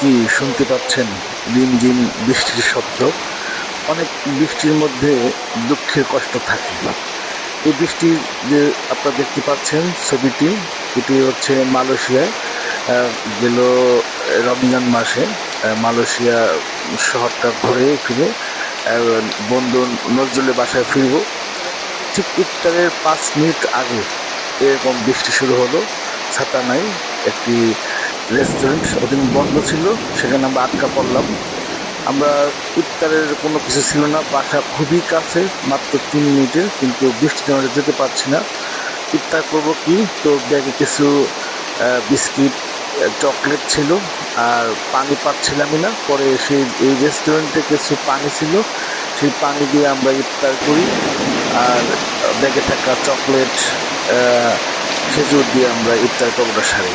কি শুনতে পাচ্ছেন? রিমঝিম বৃষ্টির শব্দ। অনেক বৃষ্টির মধ্যে দুঃখের কষ্ট থাকে। এই বৃষ্টি যে আপনারা দেখতে পাচ্ছেন ছবিটি, এটি হচ্ছে মালয়েশিয়ায় গেল রমজান মাসে মালয়েশিয়া শহরটা ঘুরে ফিরে বন্ধু নজরুলের বাসায় ফিরব। ঠিক ইফতারের পাঁচ মিনিট আগে এরকম বৃষ্টি শুরু হলো। ছাতা নাই, একটি রেস্টুরেন্ট ওদিন বন্ধ ছিল, সেখানে আমরা আটকা পড়লাম। আমরা ইফতারের কোনো কিছু ছিল না বাসা খুবই কাছে, মাত্র তিন মিনিটের কিন্তু বৃষ্টিতে আমরা যেতে পারছি না। ইফতার করব কি? তো ব্যাগে কিছু বিস্কিট চকলেট ছিল, আর পানি পাচ্ছিলামই না। পরে সেই, এই রেস্টুরেন্টে কিছু পানি ছিল, সেই পানি দিয়ে আমরা ইফতার করি। আর ব্যাগে থাকা চকলেট খেজুর দিয়ে আমরা ইফতার করব সারি